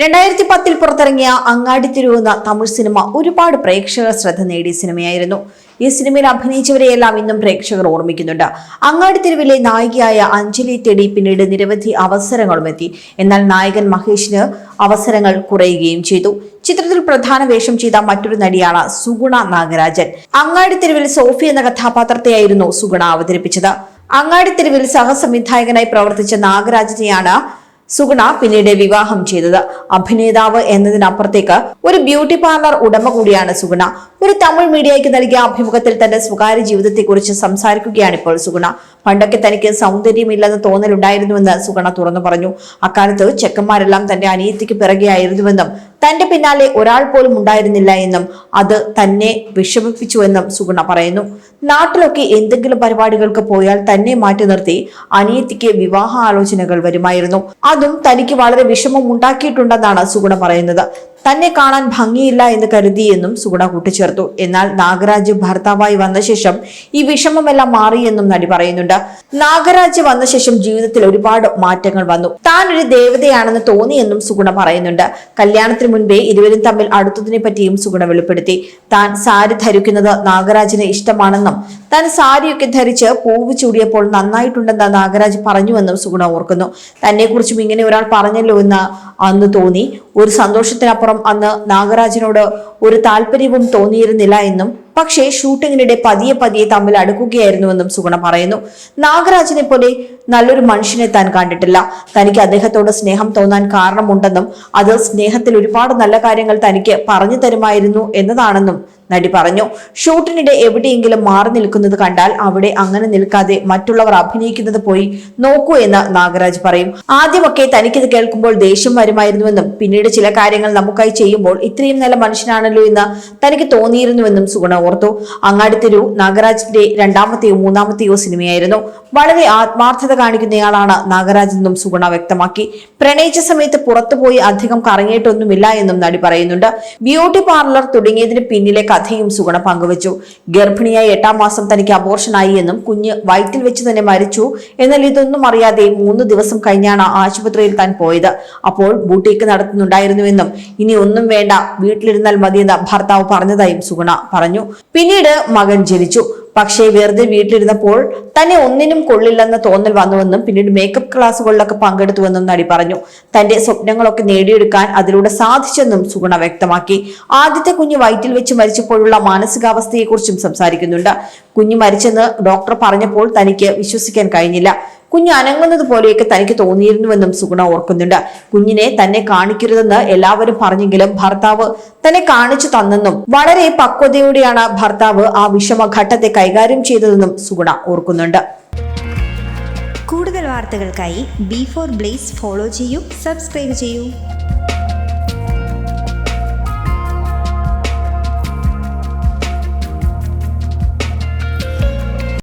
രണ്ടായിരത്തി പത്തിൽ പുറത്തിറങ്ങിയ അങ്ങാടി തിരുവുന്ന തമിഴ് സിനിമ ഒരുപാട് പ്രേക്ഷക ശ്രദ്ധ നേടിയ സിനിമയായിരുന്നു. ഈ സിനിമയിൽ അഭിനയിച്ചവരെയെല്ലാം ഇന്നും പ്രേക്ഷകർ ഓർമ്മിക്കുന്നുണ്ട്. അങ്ങാടി തെരുവിലെ നായികയായ അഞ്ജലി തെടി പിന്നീട് നിരവധി അവസരങ്ങളും എത്തി. എന്നാൽ നായകൻ മഹേഷിന് അവസരങ്ങൾ കുറയുകയും ചെയ്തു. ചിത്രത്തിൽ പ്രധാന വേഷം ചെയ്ത മറ്റൊരു നടിയാണ് സുഗുണ നാഗരാജൻ. അങ്ങാടി തെരുവിൽ സോഫി എന്ന കഥാപാത്രത്തെയായിരുന്നു സുഗുണ അവതരിപ്പിച്ചത്. അങ്ങാടി തെരുവിൽ സഹസംവിധായകനായി പ്രവർത്തിച്ച നാഗരാജനെയാണ് സുഗുണ പിന്നീട് വിവാഹം ചെയ്തത്. അഭിനേതാവ് എന്നതിനപ്പുറത്തേക്ക് ഒരു ബ്യൂട്ടി പാർലർ ഉടമ കൂടിയാണ് സുഗുണ. ഒരു തമിഴ് മീഡിയയ്ക്ക് നൽകിയ അഭിമുഖത്തിൽ തന്റെ സ്വകാര്യ ജീവിതത്തെക്കുറിച്ച് സംസാരിക്കുകയാണ് ഇപ്പോൾ സുഗുണ. പണ്ടൊക്കെ തനിക്ക് സൗന്ദര്യമില്ലെന്ന് തോന്നലുണ്ടായിരുന്നുവെന്ന് സുഗുണ തുറന്നു പറഞ്ഞു. അക്കാലത്ത് ചെക്കന്മാരെല്ലാം തന്റെ അനിയത്തിക്ക് പിറകെയായിരുന്നുവെന്നും തന്റെ പിന്നാലെ ഒരാൾ പോലും ഉണ്ടായിരുന്നില്ല എന്നും അത് തന്നെ വിഷമിപ്പിച്ചുവെന്നും സുഗുണ പറയുന്നു. നാട്ടിലൊക്കെ എന്തെങ്കിലും പരിപാടികൾക്ക് പോയാൽ തന്നെ മാറ്റി നിർത്തി അനിയത്തിക്ക് വിവാഹ ആലോചനകൾ വരുമായിരുന്നു. അതും തനിക്ക് വളരെ വിഷമം ഉണ്ടാക്കിയിട്ടുണ്ടെന്നാണ് സുഗുണ പറയുന്നത്. തന്നെ കാണാൻ ഭംഗിയില്ല എന്ന് കരുതിയെന്നും സുഗുണ കൂട്ടിച്ചേർത്തു. എന്നാൽ നാഗരാജ് ഭർത്താവായി വന്ന ശേഷം ഈ വിഷമമെല്ലാം മാറിയെന്നും നടി പറയുന്നുണ്ട്. നാഗരാജ് വന്ന ശേഷം ജീവിതത്തിൽ ഒരുപാട് മാറ്റങ്ങൾ വന്നു. താൻ ഒരു ദേവതയാണെന്ന് തോന്നിയെന്നും സുഗുണ പറയുന്നുണ്ട്. കല്യാണത്തിന് മുൻപേ ഇരുവരും തമ്മിൽ അടുത്തതിനെ പറ്റിയും സുഗുണ വെളിപ്പെടുത്തി. താൻ സാരി ധരിക്കുന്നത് നാഗരാജിന് ഇഷ്ടമാണെന്നും താൻ സാരിയൊക്കെ ധരിച്ച് പൂവ് ചൂടിയപ്പോൾ നന്നായിട്ടുണ്ടെന്ന് നാഗരാജ് പറഞ്ഞുവെന്നും സുഗുണ ഓർക്കുന്നു. തന്നെക്കുറിച്ചും ഇങ്ങനെ ഒരാൾ പറഞ്ഞല്ലോ എന്ന് അന്ന് തോന്നി. ഒരു സന്തോഷത്തിനപ്പുറം അന്ന് നാഗരാജിനോട് ഒരു താല്പര്യവും തോന്നിയിരുന്നില്ല എന്നും പക്ഷേ ഷൂട്ടിങ്ങിനിടെ പതിയെ പതിയെ തമ്മിൽ അടുക്കുകയായിരുന്നുവെന്നും സുഗുണ പറയുന്നു. നാഗരാജനെ പോലെ നല്ലൊരു മനുഷ്യനെ താൻ കണ്ടിട്ടില്ല. തനിക്ക് അദ്ദേഹത്തോട് സ്നേഹം തോന്നാൻ കാരണമുണ്ടെന്നും അത് സ്നേഹത്തിൽ ഒരുപാട് നല്ല കാര്യങ്ങൾ തനിക്ക് പറഞ്ഞു തരുമായിരുന്നു എന്നതാണെന്നും നടി പറഞ്ഞു. ഷൂട്ടിനിടെ എവിടെയെങ്കിലും മാറി നിൽക്കുന്നത് കണ്ടാൽ അവിടെ അങ്ങനെ നിൽക്കാതെ മറ്റുള്ളവർ അഭിനയിക്കുന്നത് പോയി നോക്കൂ എന്ന് നാഗരാജ് പറയും. ആദ്യമൊക്കെ തനിക്കിത് കേൾക്കുമ്പോൾ ദേഷ്യം വരുമായിരുന്നുവെന്നും പിന്നീട് ചില കാര്യങ്ങൾ നമുക്കായി ചെയ്യുമ്പോൾ ഇത്രയും നല്ല മനുഷ്യനാണല്ലോ എന്ന് തനിക്ക് തോന്നിയിരുന്നുവെന്നും സുഗുണ ഓർത്തു. അങ്ങാടിത്തെരു നാഗരാജിന്റെ രണ്ടാമത്തെയോ മൂന്നാമത്തെയോ സിനിമയായിരുന്നു വളരെ ആത്മാർത്ഥത കാണിക്കുന്നയാളാണ് നാഗരാജ് എന്നും സുഗുണ വ്യക്തമാക്കി. പ്രണയിച്ച സമയത്ത് പുറത്തുപോയി അധികം കറങ്ങിയിട്ടൊന്നുമില്ല എന്നും നടി പറയുന്നുണ്ട്. ബ്യൂട്ടി പാർലർ തുടങ്ങിയതിന് പിന്നിലെ കഥയും സുഗുണ പങ്കുവച്ചു. ഗർഭിണിയായി എട്ടാം മാസം തനിക്ക് അബോർഷനായി എന്നും കുഞ്ഞ് വയറ്റിൽ വെച്ച് തന്നെ മരിച്ചു. എന്നാൽ ഇതൊന്നും അറിയാതെ മൂന്ന് ദിവസം കഴിഞ്ഞാണ് ആശുപത്രിയിൽ താൻ പോയത്. അപ്പോൾ ബൂട്ടീക്ക് നടത്തുന്നുണ്ടായിരുന്നുവെന്നും ഇനി ഒന്നും വേണ്ട വീട്ടിലിരുന്നാൽ മതിയെന്ന് ഭർത്താവ് പറഞ്ഞതായും സുഗുണ പറഞ്ഞു. പിന്നീട് മകൻ ജനിച്ചു. പക്ഷേ വെറുതെ വീട്ടിലിരുന്നപ്പോൾ തന്നെ ഒന്നിനും കൊള്ളില്ലെന്ന തോന്നൽ വന്നുവെന്നും പിന്നീട് മേക്കപ്പ് ക്ലാസ്സുകളിലൊക്കെ പങ്കെടുത്തുവെന്നും നടി പറഞ്ഞു. തന്റെ സ്വപ്നങ്ങളൊക്കെ നേടിയെടുക്കാൻ അതിലൂടെ സാധിച്ചെന്നും സുഗുണ വ്യക്തമാക്കി. ആദ്യത്തെ കുഞ്ഞ് വയറ്റിൽ വെച്ച് മരിച്ചപ്പോഴുള്ള മാനസികാവസ്ഥയെക്കുറിച്ചും സംസാരിക്കുന്നുണ്ട്. കുഞ്ഞ് മരിച്ചെന്ന് ഡോക്ടർ പറഞ്ഞപ്പോൾ തനിക്ക് വിശ്വസിക്കാൻ കഴിഞ്ഞില്ല. കുഞ്ഞ് അനങ്ങുന്നത് പോലെയൊക്കെ തനിക്ക് തോന്നിയിരുന്നുവെന്നും സുഗുണ ഓർക്കുന്നുണ്ട്. കുഞ്ഞിനെ തന്നെ കാണിക്കരുതെന്ന് എല്ലാവരും പറഞ്ഞെങ്കിലും ഭർത്താവ് തന്നെ കാണിച്ചു തന്നെന്നും വളരെ പക്വതയോടെയാണ് ഭർത്താവ് ആ വിഷമഘട്ടത്തെ കൈകാര്യം ചെയ്തതെന്നും സുഗുണ ഓർക്കുന്നുണ്ട്. കൂടുതൽ വാർത്തകൾക്കായി ബി ഫോർ ബ്ലേസ് ഫോളോ ചെയ്യൂ സബ്സ്ക്രൈബ് ചെയ്യൂ.